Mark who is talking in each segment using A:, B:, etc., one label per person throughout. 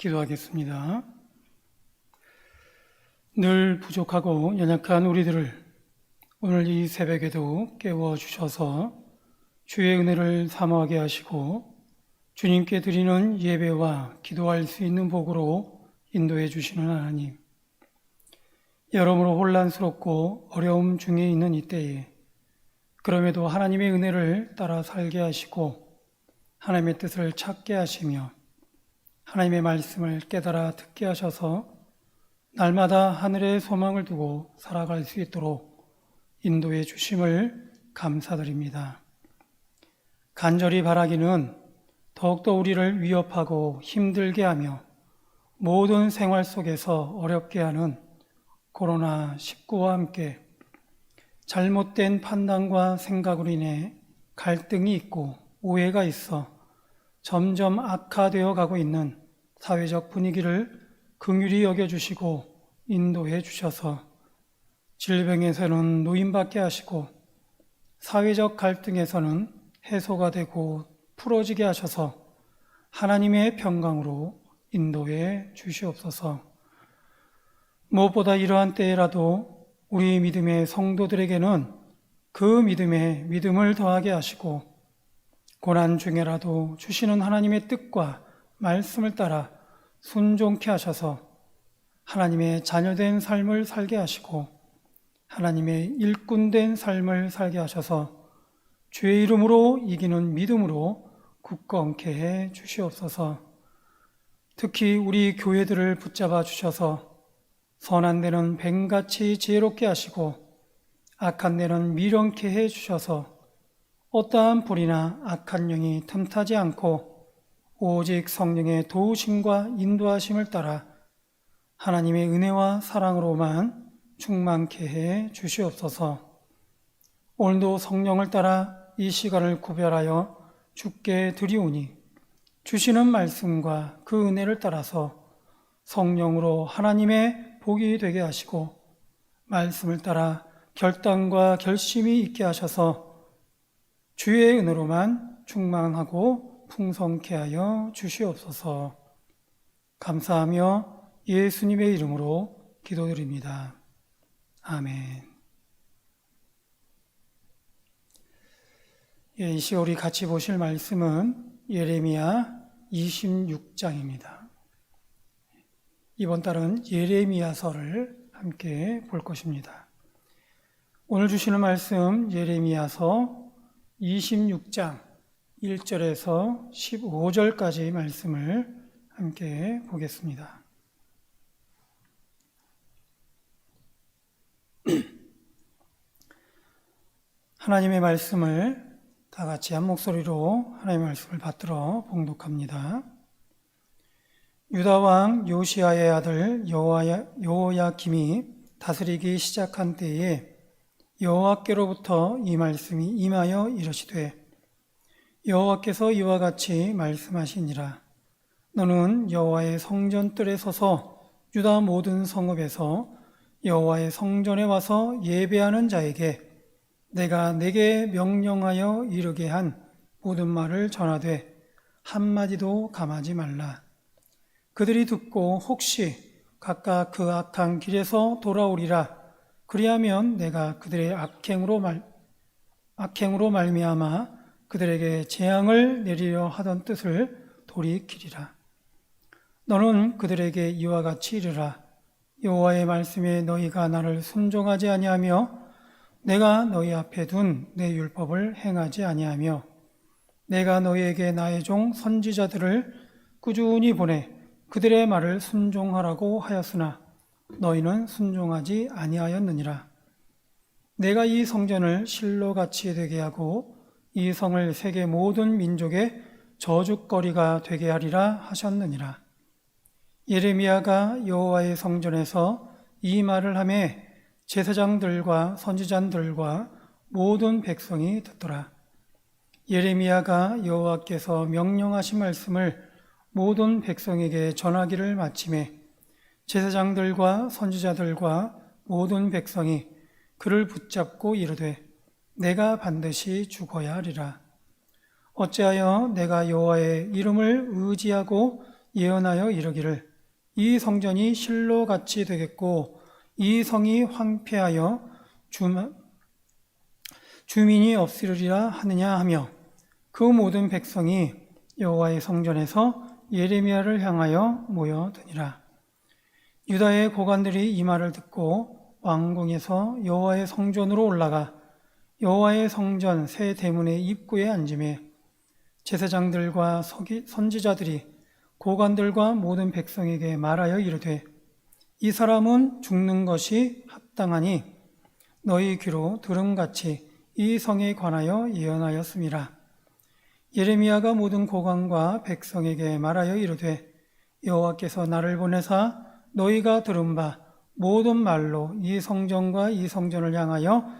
A: 기도하겠습니다. 늘 부족하고 연약한 우리들을 오늘 이 새벽에도 깨워 주셔서 주의 은혜를 사모하게 하시고 주님께 드리는 예배와 기도할 수 있는 복으로 인도해 주시는 하나님. 여러모로 혼란스럽고 어려움 중에 있는 이때에 그럼에도 하나님의 은혜를 따라 살게 하시고 하나님의 뜻을 찾게 하시며 하나님의 말씀을 깨달아 듣게 하셔서 날마다 하늘의 소망을 두고 살아갈 수 있도록 인도해 주심을 감사드립니다. 간절히 바라기는 더욱더 우리를 위협하고 힘들게 하며 모든 생활 속에서 어렵게 하는 코로나19와 함께 잘못된 판단과 생각으로 인해 갈등이 있고 오해가 있어 점점 악화되어 가고 있는 사회적 분위기를 긍휼히 여겨주시고 인도해 주셔서 질병에서는 노인받게 하시고 사회적 갈등에서는 해소가 되고 풀어지게 하셔서 하나님의 평강으로 인도해 주시옵소서. 무엇보다 이러한 때라도 우리 믿음의 성도들에게는 그 믿음에 믿음을 더하게 하시고 고난 중에라도 주시는 하나님의 뜻과 말씀을 따라 순종케 하셔서 하나님의 자녀된 삶을 살게 하시고 하나님의 일꾼된 삶을 살게 하셔서 주의 이름으로 이기는 믿음으로 굳건케 해 주시옵소서. 특히 우리 교회들을 붙잡아 주셔서 선한 데는 뱀같이 지혜롭게 하시고 악한 데는 미련케 해 주셔서 어떠한 불이나 악한 영이 틈타지 않고 오직 성령의 도우심과 인도하심을 따라 하나님의 은혜와 사랑으로만 충만케 해 주시옵소서. 오늘도 성령을 따라 이 시간을 구별하여 주께 드리오니 주시는 말씀과 그 은혜를 따라서 성령으로 하나님의 복이 되게 하시고 말씀을 따라 결단과 결심이 있게 하셔서 주의 은혜로만 충만하고 풍성케 하여 주시옵소서 감사하며 예수님의 이름으로 기도드립니다. 아멘. 예, 이 시간 우리 같이 보실 말씀은 예레미야 26장입니다. 이번 달은 예레미야서를 함께 볼 것입니다. 오늘 주시는 말씀 예레미야서 26장 1절에서 15절까지 말씀을 함께 보겠습니다. 하나님의 말씀을 다 같이 한 목소리로 하나님의 말씀을 받들어 봉독합니다. 유다 왕 요시아의 아들 여호야김이 다스리기 시작한 때에 여호와께로부터 이 말씀이 임하여 이르시되 여호와께서 이와 같이 말씀하시니라 너는 여호와의 성전뜰에 서서 유다 모든 성읍에서 여호와의 성전에 와서 예배하는 자에게 내가 내게 명령하여 이르게 한 모든 말을 전하되 한마디도 감하지 말라. 그들이 듣고 혹시 각각 그 악한 길에서 돌아오리라. 그리하면 내가 그들의 악행으로 말 악행으로 말미암아 그들에게 재앙을 내리려 하던 뜻을 돌이키리라. 너는 그들에게 이와 같이 이르라. 여호와의 말씀에 너희가 나를 순종하지 아니하며 내가 너희 앞에 둔 내 율법을 행하지 아니하며 내가 너희에게 나의 종 선지자들을 꾸준히 보내 그들의 말을 순종하라고 하였으나 너희는 순종하지 아니하였느니라. 내가 이 성전을 실로 같이 되게 하고 이 성을 세계 모든 민족의 저주거리가 되게 하리라 하셨느니라. 예레미야가 여호와의 성전에서 이 말을 하매 제사장들과 선지자들과 모든 백성이 듣더라. 예레미야가 여호와께서 명령하신 말씀을 모든 백성에게 전하기를 마침에 제사장들과 선지자들과 모든 백성이 그를 붙잡고 이르되 내가 반드시 죽어야 하리라. 어찌하여 내가 여호와의 이름을 의지하고 예언하여 이르기를 이 성전이 실로 같이 되겠고 이 성이 황폐하여 주, 주민이 없으리라 하느냐 하며 그 모든 백성이 여호와의 성전에서 예레미야를 향하여 모여드니라. 유다의 고관들이 이 말을 듣고 왕궁에서 여호와의 성전으로 올라가 여호와의 성전 새 대문의 입구에 앉음에 제사장들과 선지자들이 고관들과 모든 백성에게 말하여 이르되 이 사람은 죽는 것이 합당하니 너희 귀로 들음같이 이 성에 관하여 예언하였음이라. 예레미야가 모든 고관과 백성에게 말하여 이르되 여호와께서 나를 보내사 너희가 들은 바 모든 말로 이 성전과 이 성전을 향하여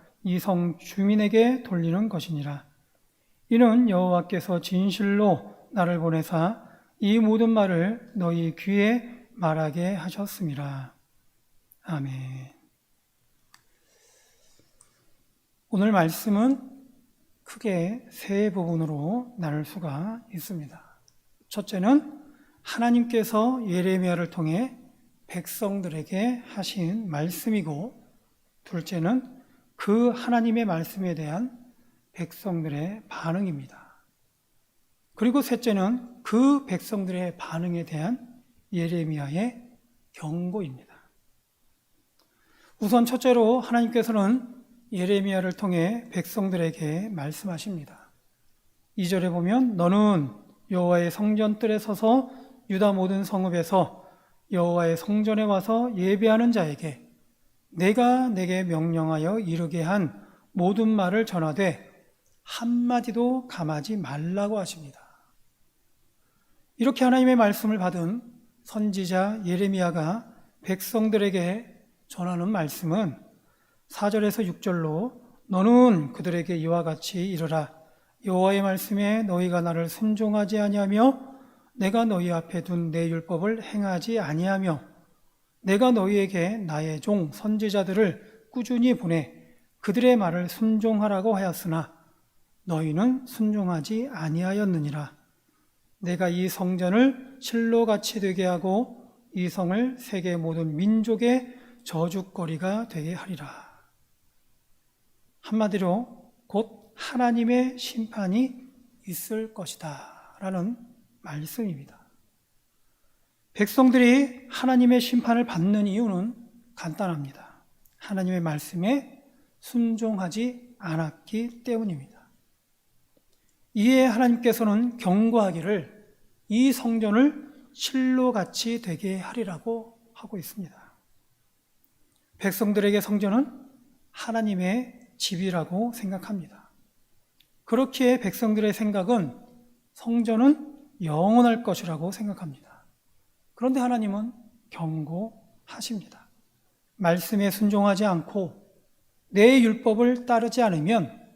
A: 이 성 주민에게 돌리는 것이니라. 이는 여호와께서 진실로 나를 보내사 이 모든 말을 너희 귀에 말하게 하셨습니다. 아멘. 오늘 말씀은 크게 세 부분으로 나눌 수가 있습니다. 첫째는 하나님께서 예레미야를 통해 백성들에게 하신 말씀이고, 둘째는 그 하나님의 말씀에 대한 백성들의 반응입니다. 그리고 셋째는 그 백성들의 반응에 대한 예레미야의 경고입니다. 우선 첫째로 하나님께서는 예레미야를 통해 백성들에게 말씀하십니다. 2절에 보면 너는 여호와의 성전뜰에 서서 유다 모든 성읍에서 여호와의 성전에 와서 예배하는 자에게 내가 내게 명령하여 이르게 한 모든 말을 전하되 한마디도 감하지 말라고 하십니다. 이렇게 하나님의 말씀을 받은 선지자 예레미야가 백성들에게 전하는 말씀은 4절에서 6절로 너는 그들에게 이와 같이 이르라 여호와의 말씀에 너희가 나를 순종하지 아니하며 내가 너희 앞에 둔 내 율법을 행하지 아니하며 내가 너희에게 나의 종 선지자들을 꾸준히 보내 그들의 말을 순종하라고 하였으나 너희는 순종하지 아니하였느니라 내가 이 성전을 실로같이 되게 하고 이 성을 세계 모든 민족의 저주거리가 되게 하리라 한마디로 곧 하나님의 심판이 있을 것이다. 라는 말씀입니다. 백성들이 하나님의 심판을 받는 이유는 간단합니다. 하나님의 말씀에 순종하지 않았기 때문입니다. 이에 하나님께서는 경고하기를 이 성전을 실로같이 되게 하리라고 하고 있습니다. 백성들에게 성전은 하나님의 집이라고 생각합니다. 그렇기에 백성들의 생각은 성전은 영원할 것이라고 생각합니다. 그런데 하나님은 경고하십니다. 말씀에 순종하지 않고 내 율법을 따르지 않으면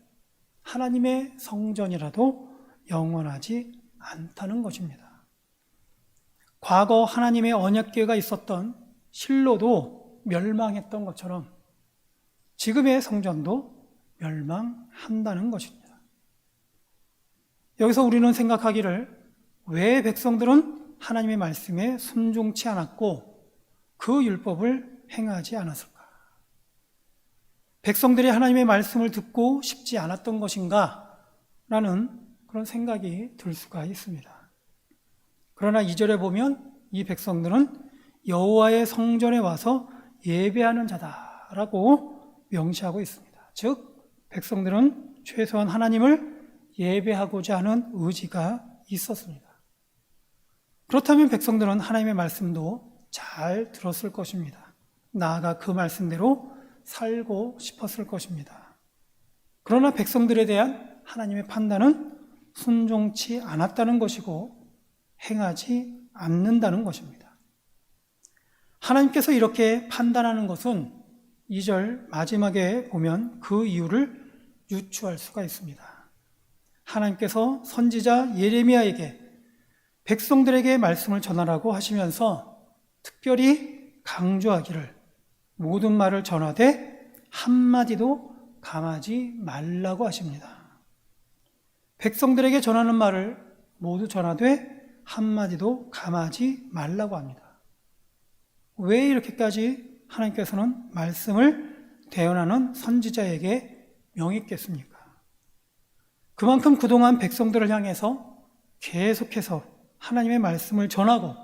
A: 하나님의 성전이라도 영원하지 않다는 것입니다. 과거 하나님의 언약궤가 있었던 실로도 멸망했던 것처럼 지금의 성전도 멸망한다는 것입니다. 여기서 우리는 생각하기를 왜 백성들은 하나님의 말씀에 순종치 않았고 그 율법을 행하지 않았을까? 백성들이 하나님의 말씀을 듣고 싶지 않았던 것인가? 라는 그런 생각이 들 수가 있습니다. 그러나 이절에 보면 이 백성들은 여호와의 성전에 와서 예배하는 자다라고 명시하고 있습니다. 즉 백성들은 최소한 하나님을 예배하고자 하는 의지가 있었습니다. 그렇다면 백성들은 하나님의 말씀도 잘 들었을 것입니다. 나아가 그 말씀대로 살고 싶었을 것입니다. 그러나 백성들에 대한 하나님의 판단은 순종치 않았다는 것이고 행하지 않는다는 것입니다. 하나님께서 이렇게 판단하는 것은 2절 마지막에 보면 그 이유를 유추할 수가 있습니다. 하나님께서 선지자 예레미야에게 백성들에게 말씀을 전하라고 하시면서 특별히 강조하기를 모든 말을 전하되 한마디도 감하지 말라고 하십니다. 백성들에게 전하는 말을 모두 전하되 한마디도 감하지 말라고 합니다. 왜 이렇게까지 하나님께서는 말씀을 대언하는 선지자에게 명했겠습니까? 그만큼 그동안 백성들을 향해서 계속해서 하나님의 말씀을 전하고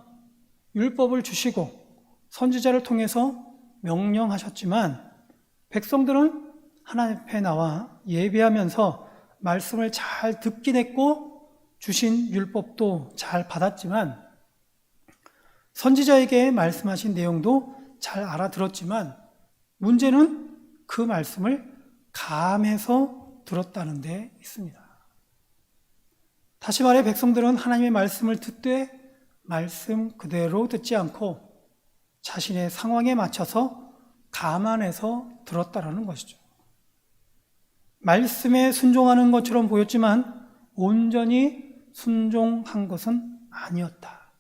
A: 율법을 주시고 선지자를 통해서 명령하셨지만 백성들은 하나님 앞에 나와 예배하면서 말씀을 잘 듣긴 했고 주신 율법도 잘 받았지만 선지자에게 말씀하신 내용도 잘 알아들었지만 문제는 그 말씀을 감해서 들었다는 데 있습니다. 다시 말해 백성들은 하나님의 말씀을 듣되 말씀 그대로 듣지 않고 자신의 상황에 맞춰서 감안해서 들었다라는 것이죠. 말씀에 순종하는 것처럼 보였지만 온전히 순종한 것은 아니었다.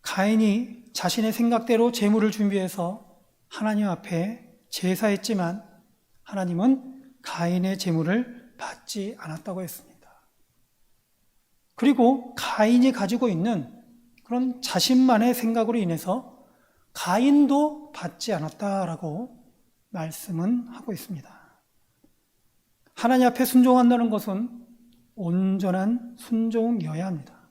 A: 가인이 자신의 생각대로 재물을 준비해서 하나님 앞에 제사했지만 하나님은 가인의 재물을 받지 않았다고 했습니다. 그리고 가인이 가지고 있는 그런 자신만의 생각으로 인해서 가인도 받지 않았다라고 말씀은 하고 있습니다. 하나님 앞에 순종한다는 것은 온전한 순종이어야 합니다.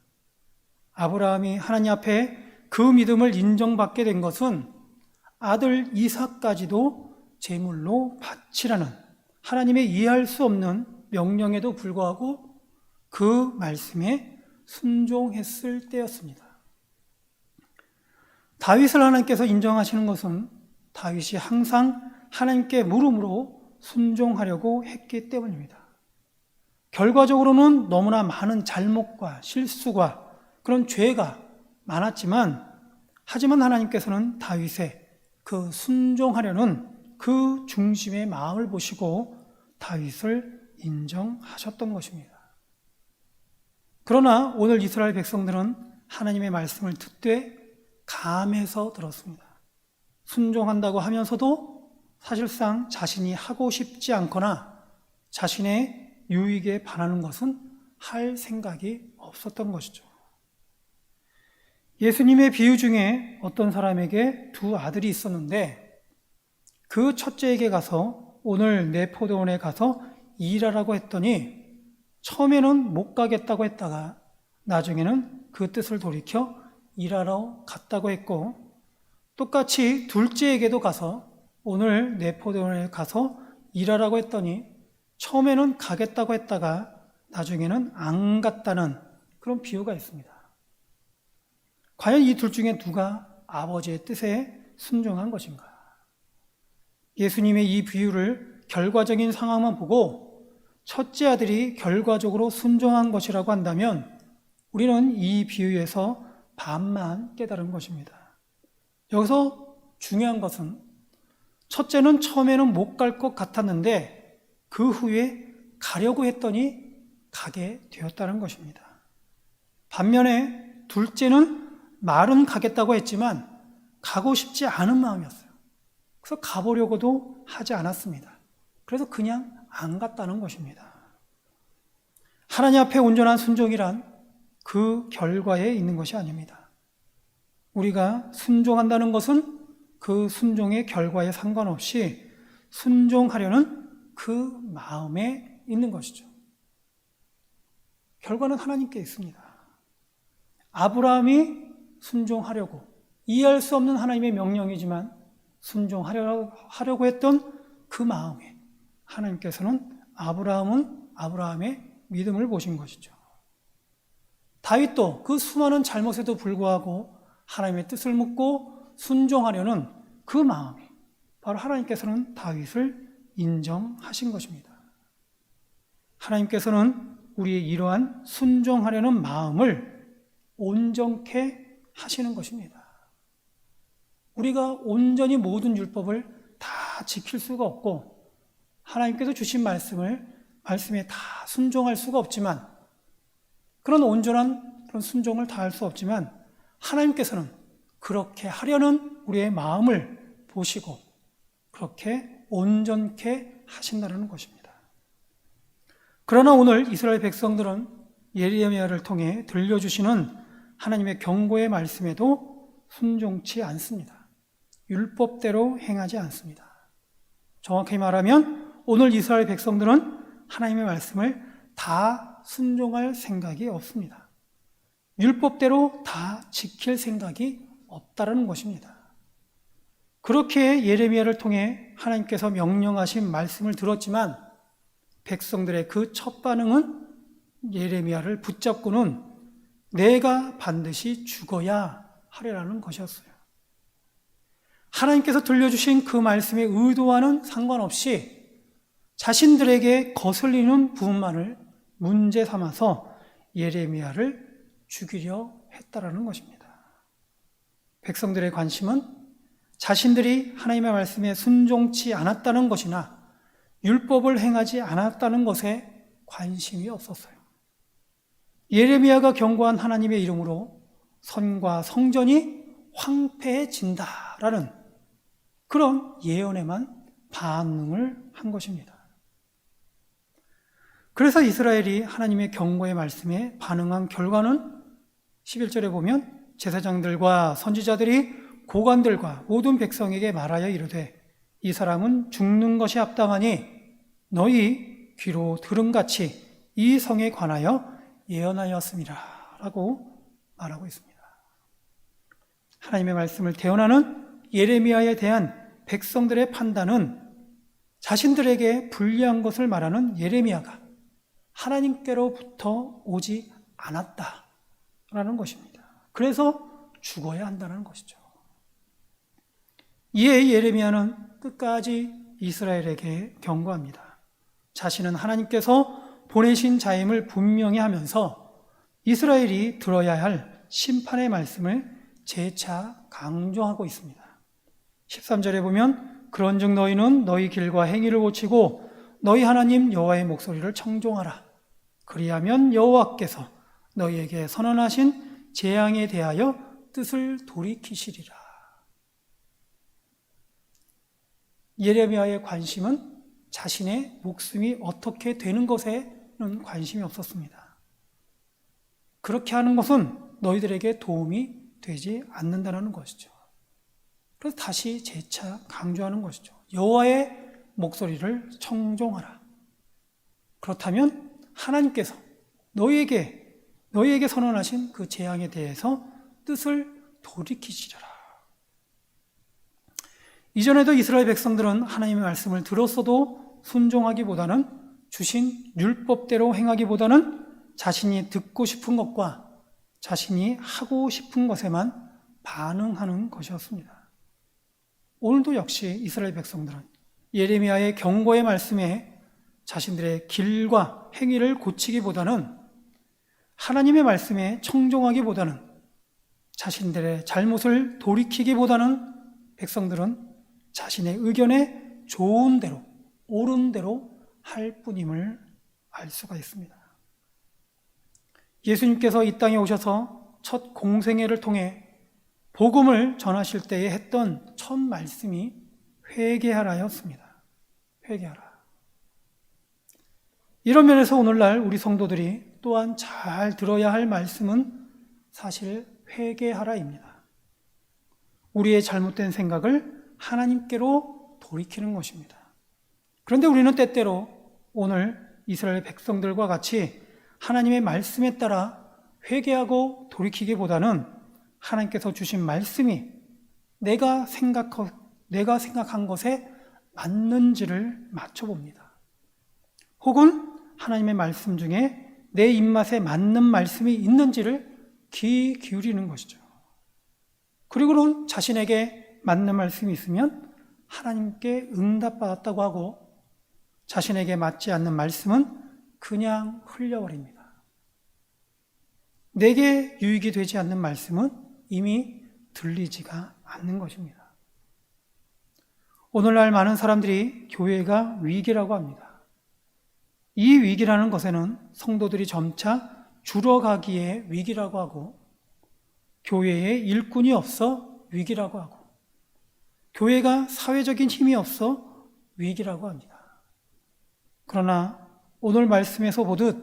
A: 아브라함이 하나님 앞에 그 믿음을 인정받게 된 것은 아들 이삭까지도 제물로 바치라는 하나님의 이해할 수 없는 명령에도 불구하고 그 말씀에 순종했을 때였습니다. 다윗을 하나님께서 인정하시는 것은 다윗이 항상 하나님께 물음으로 순종하려고 했기 때문입니다. 결과적으로는 너무나 많은 잘못과 실수가 그런 죄가 많았지만 하지만 하나님께서는 다윗의 그 순종하려는 그 중심의 마음을 보시고 다윗을 인정하셨던 것입니다. 그러나 오늘 이스라엘 백성들은 하나님의 말씀을 듣되 감해서 들었습니다. 순종한다고 하면서도 사실상 자신이 하고 싶지 않거나 자신의 유익에 반하는 것은 할 생각이 없었던 것이죠. 예수님의 비유 중에 어떤 사람에게 두 아들이 있었는데 그 첫째에게 가서 오늘 내 포도원에 가서 일하라고 했더니 처음에는 못 가겠다고 했다가 나중에는 그 뜻을 돌이켜 일하러 갔다고 했고 똑같이 둘째에게도 가서 오늘 내 포도원에 가서 일하라고 했더니 처음에는 가겠다고 했다가 나중에는 안 갔다는 그런 비유가 있습니다. 과연 이 둘 중에 누가 아버지의 뜻에 순종한 것인가? 예수님의 이 비유를 결과적인 상황만 보고 첫째 아들이 결과적으로 순종한 것이라고 한다면 우리는 이 비유에서 반만 깨달은 것입니다. 여기서 중요한 것은 첫째는 처음에는 못 갈 것 같았는데 그 후에 가려고 했더니 가게 되었다는 것입니다. 반면에 둘째는 말은 가겠다고 했지만 가고 싶지 않은 마음이었어요. 그래서 가보려고도 하지 않았습니다. 그래서 그냥 안 갔다는 것입니다. 하나님 앞에 온전한 순종이란 그 결과에 있는 것이 아닙니다. 우리가 순종한다는 것은 그 순종의 결과에 상관없이 순종하려는 그 마음에 있는 것이죠. 결과는 하나님께 있습니다. 아브라함이 순종하려고 이해할 수 없는 하나님의 명령이지만 순종하려고 했던 그 마음에 하나님께서는 아브라함은 아브라함의 믿음을 보신 것이죠. 다윗도 그 수많은 잘못에도 불구하고 하나님의 뜻을 묻고 순종하려는 그 마음에 바로 하나님께서는 다윗을 인정하신 것입니다. 하나님께서는 우리의 이러한 순종하려는 마음을 온전케 하시는 것입니다. 우리가 온전히 모든 율법을 다 지킬 수가 없고 하나님께서 주신 말씀을 말씀에 다 순종할 수가 없지만 그런 온전한 그런 순종을 다 할 수 없지만 하나님께서는 그렇게 하려는 우리의 마음을 보시고 그렇게 온전케 하신다는 것입니다. 그러나 오늘 이스라엘 백성들은 예레미야를 통해 들려주시는 하나님의 경고의 말씀에도 순종치 않습니다. 율법대로 행하지 않습니다. 정확히 말하면 오늘 이스라엘 백성들은 하나님의 말씀을 다 순종할 생각이 없습니다. 율법대로 다 지킬 생각이 없다라는 것입니다. 그렇게 예레미야를 통해 하나님께서 명령하신 말씀을 들었지만 백성들의 그 첫 반응은 예레미야를 붙잡고는 내가 반드시 죽어야 하리라는 것이었어요. 하나님께서 들려주신 그 말씀의 의도와는 상관없이 자신들에게 거슬리는 부분만을 문제 삼아서 예레미야를 죽이려 했다라는 것입니다. 백성들의 관심은 자신들이 하나님의 말씀에 순종치 않았다는 것이나 율법을 행하지 않았다는 것에 관심이 없었어요. 예레미야가 경고한 하나님의 이름으로 선과 성전이 황폐해진다라는 그런 예언에만 반응을 한 것입니다. 그래서 이스라엘이 하나님의 경고의 말씀에 반응한 결과는 11절에 보면 제사장들과 선지자들이 고관들과 모든 백성에게 말하여 이르되 이 사람은 죽는 것이 합당하니 너희 귀로 들음같이 이 성에 관하여 예언하였습니다. 라고 말하고 있습니다. 하나님의 말씀을 대언하는 예레미야에 대한 백성들의 판단은 자신들에게 불리한 것을 말하는 예레미야가 하나님께로부터 오지 않았다라는 것입니다. 그래서 죽어야 한다는 것이죠. 이에 예레미야는 끝까지 이스라엘에게 경고합니다. 자신은 하나님께서 보내신 자임을 분명히 하면서 이스라엘이 들어야 할 심판의 말씀을 재차 강조하고 있습니다. 13절에 보면 그런즉 너희는 너희 길과 행위를 고치고 너희 하나님 여호와의 목소리를 청종하라. 그리하면 여호와께서 너희에게 선언하신 재앙에 대하여 뜻을 돌이키시리라. 예레미야의 관심은 자신의 목숨이 어떻게 되는 것에는 관심이 없었습니다. 그렇게 하는 것은 너희들에게 도움이 되지 않는다는 것이죠. 그래서 다시 재차 강조하는 것이죠. 여호와의 목소리를 청종하라. 그렇다면 하나님께서 너희에게 너희에게 선언하신 그 재앙에 대해서 뜻을 돌이키시리라. 이전에도 이스라엘 백성들은 하나님의 말씀을 들었어도 순종하기보다는 주신 율법대로 행하기보다는 자신이 듣고 싶은 것과 자신이 하고 싶은 것에만 반응하는 것이었습니다. 오늘도 역시 이스라엘 백성들은 예레미야의 경고의 말씀에 자신들의 길과 행위를 고치기보다는 하나님의 말씀에 청종하기보다는 자신들의 잘못을 돌이키기보다는 백성들은 자신의 의견에 좋은 대로, 옳은 대로 할 뿐임을 알 수가 있습니다. 예수님께서 이 땅에 오셔서 첫 공생애를 통해 복음을 전하실 때에 했던 첫 말씀이 회개하라였습니다. 회개하라. 이런 면에서 오늘날 우리 성도들이 또한 잘 들어야 할 말씀은 사실 회개하라입니다. 우리의 잘못된 생각을 하나님께로 돌이키는 것입니다. 그런데 우리는 때때로 오늘 이스라엘 백성들과 같이 하나님의 말씀에 따라 회개하고 돌이키기보다는 하나님께서 주신 말씀이 내가 생각 내가 생각한 것에 맞는지를 맞춰봅니다. 혹은 하나님의 말씀 중에 내 입맛에 맞는 말씀이 있는지를 귀 기울이는 것이죠. 그리고는 자신에게 맞는 말씀이 있으면 하나님께 응답받았다고 하고 자신에게 맞지 않는 말씀은 그냥 흘려버립니다. 내게 유익이 되지 않는 말씀은 이미 들리지가 않는 것입니다. 오늘날 많은 사람들이 교회가 위기라고 합니다. 이 위기라는 것에는 성도들이 점차 줄어가기에 위기라고 하고 교회에 일꾼이 없어 위기라고 하고 교회가 사회적인 힘이 없어 위기라고 합니다. 그러나 오늘 말씀에서 보듯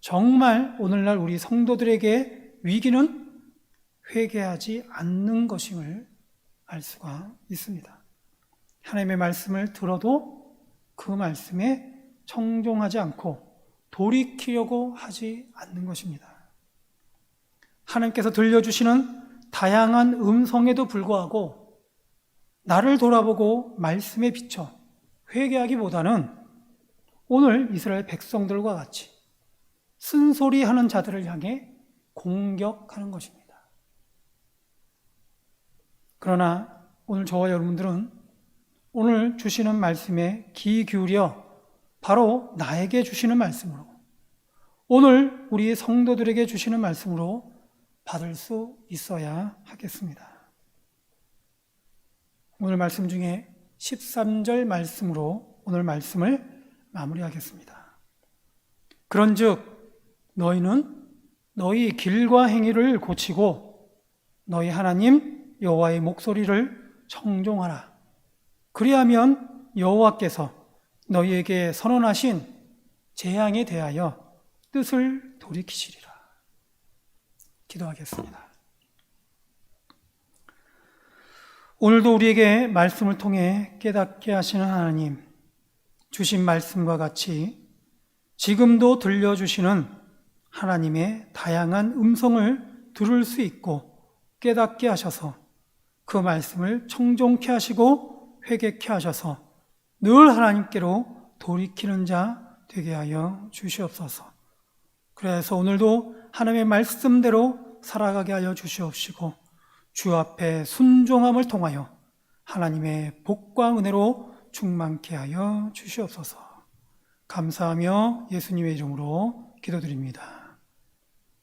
A: 정말 오늘날 우리 성도들에게 위기는 회개하지 않는 것임을 알 수가 있습니다. 하나님의 말씀을 들어도 그 말씀에 청종하지 않고 돌이키려고 하지 않는 것입니다. 하나님께서 들려주시는 다양한 음성에도 불구하고 나를 돌아보고 말씀에 비춰 회개하기보다는 오늘 이스라엘 백성들과 같이 쓴소리 하는 자들을 향해 공격하는 것입니다. 그러나 오늘 저와 여러분들은 오늘 주시는 말씀에 귀 기울여 바로 나에게 주시는 말씀으로 오늘 우리 성도들에게 주시는 말씀으로 받을 수 있어야 하겠습니다. 오늘 말씀 중에 13절 말씀으로 오늘 말씀을 마무리하겠습니다. 그런즉 너희는 너희 길과 행위를 고치고 너희 하나님 여호와의 목소리를 청종하라. 그리하면 여호와께서 너희에게 선언하신 재앙에 대하여 뜻을 돌이키시리라. 기도하겠습니다. 오늘도 우리에게 말씀을 통해 깨닫게 하시는 하나님, 주신 말씀과 같이 지금도 들려주시는 하나님의 다양한 음성을 들을 수 있고 깨닫게 하셔서 그 말씀을 청종케 하시고 회개케 하셔서 늘 하나님께로 돌이키는 자 되게 하여 주시옵소서. 그래서 오늘도 하나님의 말씀대로 살아가게 하여 주시옵시고 주 앞에 순종함을 통하여 하나님의 복과 은혜로 충만케 하여 주시옵소서. 감사하며 예수님의 이름으로 기도드립니다.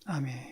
A: 아멘.